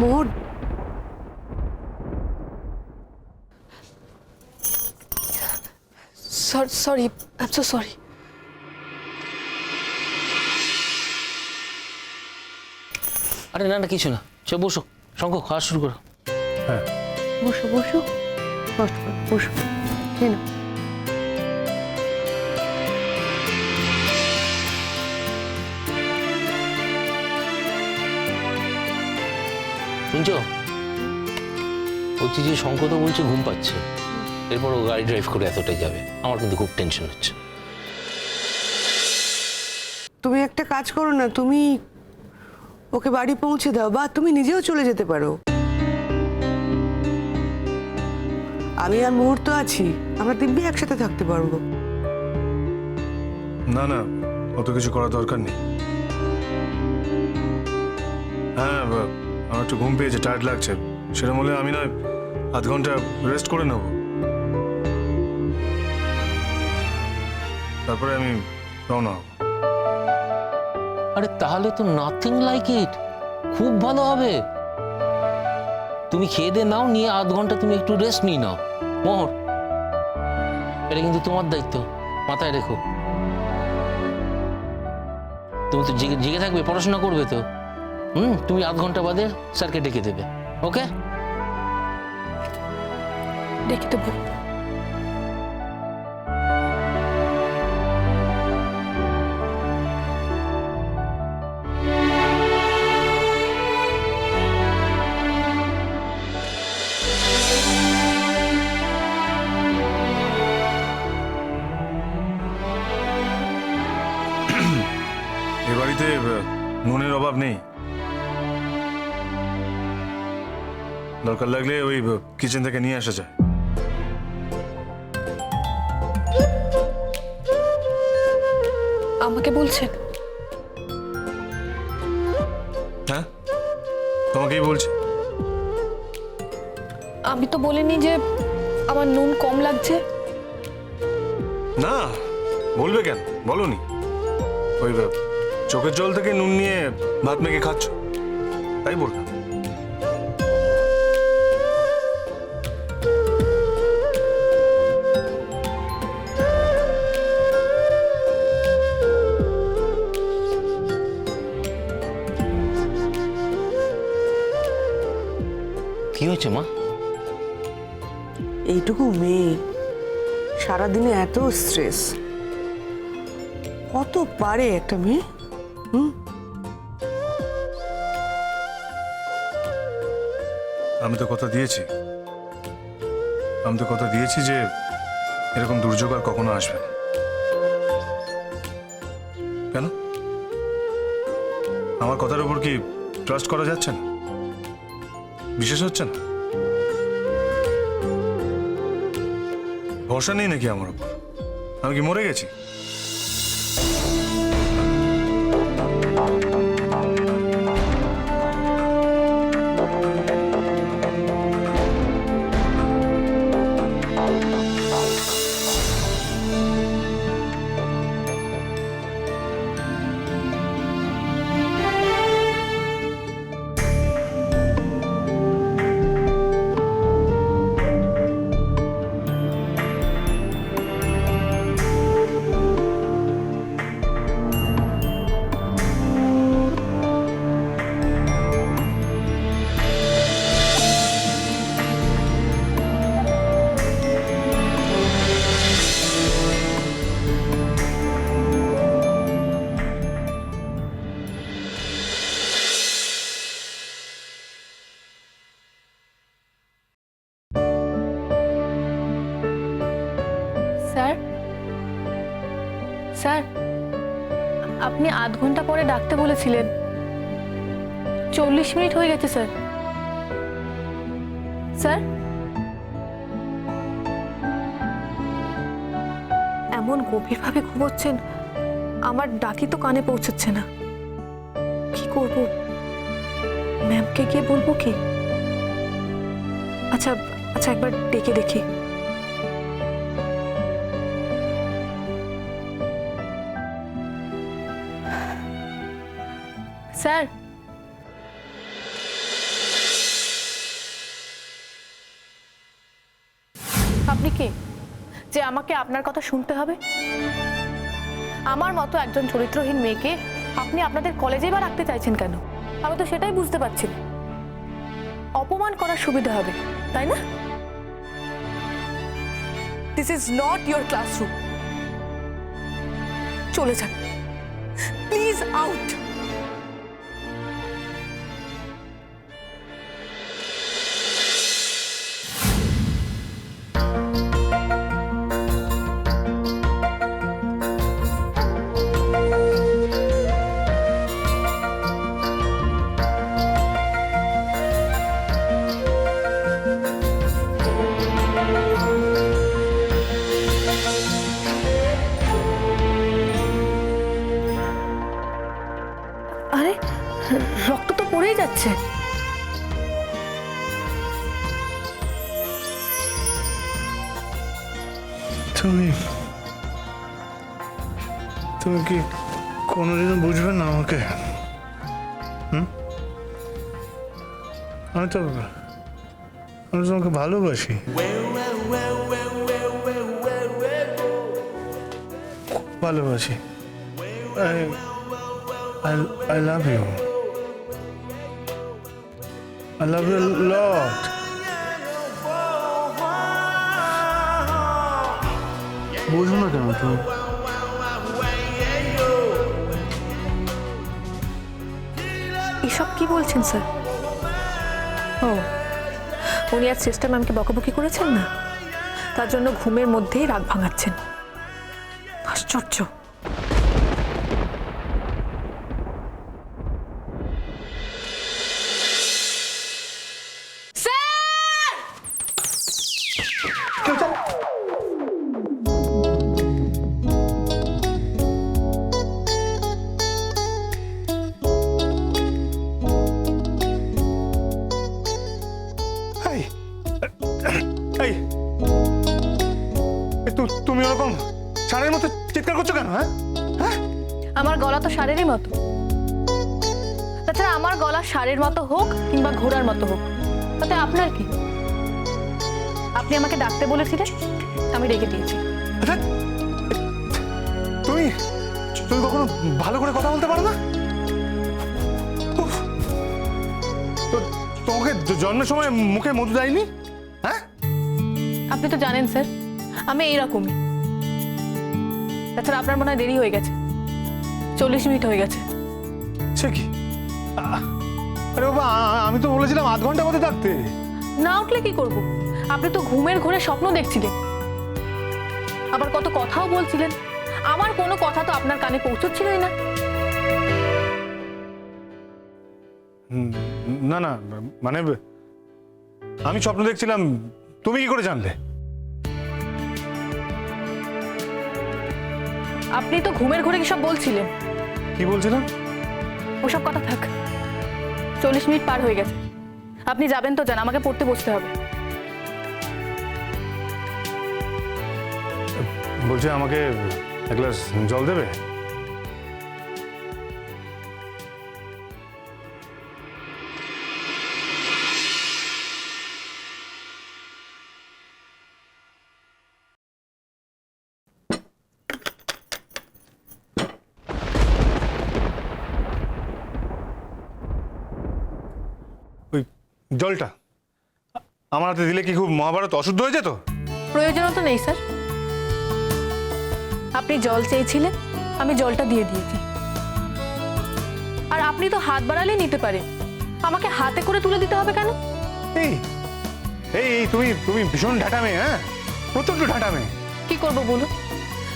Mohar sorry I so sorry আরে না না কিছু না। চল বসো। শঙ্খ খাওয়া শুরু করো। হ্যাঁ। বসো বসো। কষ্ট করো বসো। শুনছো? বলছি যে শঙ্খ তো বলছে ঘুম পাচ্ছে। এরপর ও গাড়ি ড্রাইভ করে এতটাই যাবে। আমার কিন্তু খুব টেনশন হচ্ছে। তুমি একটা কাজ করো না তুমি ওকে বাড়ি পৌঁছে দাও বা তুমি নিজেও চলে যেতে পারো। আমি আর মুহূর্ত আছি আমরা দিব্যি একসাথে থাকতে পারব। না না অত কিছু করার দরকার নেই। হ্যাঁ আমার একটু ঘুম পেয়েছে টায়ার্ড লাগছে। সেরকম হলে আমি না আধ ঘণ্টা রেস্ট করে নেব। তারপরে আমি রওনা আরে তাহলে তো নাথিং লাইক ইট খুব ভালো হবে। তুমি খেয়ে দিয়ে নাও, নিয়ে আধ ঘণ্টা তুমি একটু রেস্ট নিয়ে নাও। মোহর। এটা কিন্তু তোমার দায়িত্ব। মাথায় রেখো। তুমি তো জেগে থাকবে, পড়াশোনা করবে তো। হুম তুমি আধ ঘণ্টা বাদে স্যারকে ডেকে দেবে ওকে? দেখে দেবো। এ বাড়িতে নুনের অভাব নেই। দরকার লাগলে ওই কিচেন থেকে নিয়ে আসা যায়। আমাকে বলছেন? হ্যাঁ? তোমাকেই বলছি। আমি তো বলিনি যে আমার নুন কম লাগছে। না বলবে কেন? বলনি। ওই চোখের জল থেকে নুন নিয়ে ভাত মেখে খাচ্ছ। তাই বললাম। কি হয়েছে মা? এইটুকু মেয়ে সারাদিনে এত স্ট্রেস কত পারে একটা মেয়ে? হুম? আমি তো কথা দিয়েছি। আমি তো কথা দিয়েছি যে এরকম দুর্যোগ আর কখনো আসবে না। কেন? আমার কথার উপর কি ট্রাস্ট করা যাচ্ছে না? বিশেষ হচ্ছে না? ভরসা নেই নাকি আমার উপর? আমি কি মরে গেছি? স্যার। স্যার, আপনি আধ ঘণ্টা পরে ডাকতে বলেছিলেন। চল্লিশ মিনিট হয়ে গেছে, স্যার। স্যার? এমন গভীরভাবে ঘুমোচ্ছেন, আমার ডাকি তো কানে পৌঁছচ্ছে না। কি করব? ম্যামকে গিয়ে বলব কি? আচ্ছা আচ্ছা একবার ডেকে দেখি। স্যার। আপনি কে? যে আমাকে আপনার কথা শুনতে হবে? আমার মতো একজন চরিত্রহীন মেয়েকে আপনি আপনাদের কলেজে বা রাখতে চাইছেন কেন? আমি তো সেটাই বুঝতে পারছি অপমান করার সুবিধা হবে, তাই না? This is not your classroom চলে যান। প্লিজ আউট যাচ্ছে। তুমি তুমি কি কোনোদিনও বুঝবে না আমাকে? হুম? আমি তো আমি তোমাকে ভালোবাসি। ভালোবাসি। I I love you I love you lot বুঝো না কেন তুমি এসব কি বলছেন, স্যার? ও, উনি আজ সিস্টেম ম্যামকে বকাবকি করেছেন না? তার জন্য ঘুমের মধ্যেই রাগ ভাঙাচ্ছেন। আশ্চর্য। তো শাড়িরই মতো। তাছাড়া আমার গলা শাড়ির মতো হোক কিংবা ঘোড়ার মতো হোক তাতে আপনার কি? আপনি আমাকে ডাকতে বলেছিলেন আমি রেখে দিয়েছি। আচ্ছা, তুমি তুমি কখনো ভালো করে কথা বলতে পারো না? তো- তোমাকে জন্মের সময় মুখে মধু দেয়নি? হ্যাঁ? আপনি তো জানেন স্যার আমি এইরকমই। তাছাড়া আপনার মনে হয় দেরি হয়ে গেছে। চল্লিশ মিনিট হয়ে গেছে। সে কি? আ- আরে বাবা আ- আমি তো বলেছিলাম আধ ঘণ্টা মধ্যে থাকতে। না উঠলে কি করব? আপনি তো ঘুমের ঘোরে স্বপ্ন দেখছিলেন। আবার কত কথাও বলছিলেন। আমার কোনো কথা তো আপনার কানে পৌঁছচ্ছিলই না। হুম, না না মানে আমি স্বপ্ন দেখছিলাম তুমি কি করে জানলে? আপনি তো ঘুমের ঘোরে কি সব বলছিলেন? কি বলছিলাম? ওসব কথা থাক। চল্লিশ মিনিট পার হয়ে গেছে। আপনি যাবেন তো যান আমাকে পড়তে বসতে হবে। বলছে আমাকে এক গ্লাস জল দেবে? জলটা। আমার হাতে দিলে কি খুব মহাভারত অশুদ্ধ হয়ে যেত? প্রয়োজনও তো নেই স্যার। আপনি জল চেয়েছিলেন আমি জলটা দিয়ে দিয়েছি। আর আপনি তো হাত বাড়ালেই নিতে পারেন। আমাকে হাতে করে তুলে দিতে হবে কেন? এই এই এই, তুমি তুমি ভীষণ ঢাটা মেয়ে হ্যাঁ? প্রচণ্ড ঢাটা মেয়ে। কি করব বলুন?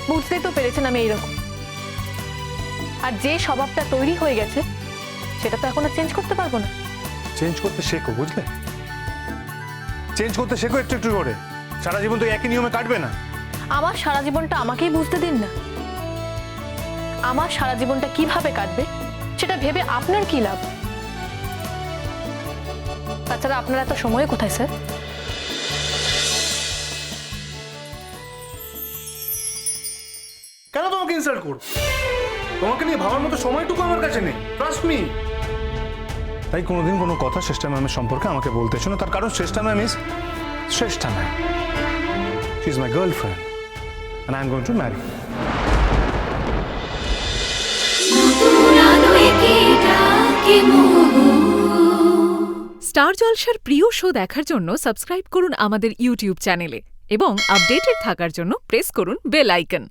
বুঝতেই তো পেরেছেন আমি এইরকম। আর যে স্বভাবটা তৈরি হয়ে গেছে সেটা তো এখন আর চেঞ্জ করতে পারব না। চেঞ্জ করতে শেখো বুঝলে? চেঞ্জ করতে শেখো একটু একটু করে। সারা জীবন তো একই নিয়মে কাটবে না। আমার সারা জীবনটা আমাকেই বুঝতে দিন না। আমার সারা জীবনটা কীভাবে কাটবে সেটা ভেবে আপনার কি লাভ? তাছাড়া আপনার এত সময় কোথায় স্যার? কেন তোমাকে ইনসাল্ট করব? তোমাকে নিয়ে ভাবার মতো সময়টুকু আমার কাছে নেই। ট্রাস্ট মি তাই কোনোদিন কোনো কথা শ্রেষ্ঠা ম্যামের সম্পর্কে আমাকে বলতে শোনো তার কারণ Shreshtha ma'am is Shreshtha ma'am is my girlfriend. And I'm going to marry her. স্টার জলসার প্রিয় শো দেখার জন্য সাবস্ক্রাইব করুন আমাদের ইউটিউব চ্যানেলে এবং আপডেটেড থাকার জন্য প্রেস করুন বেল আইকন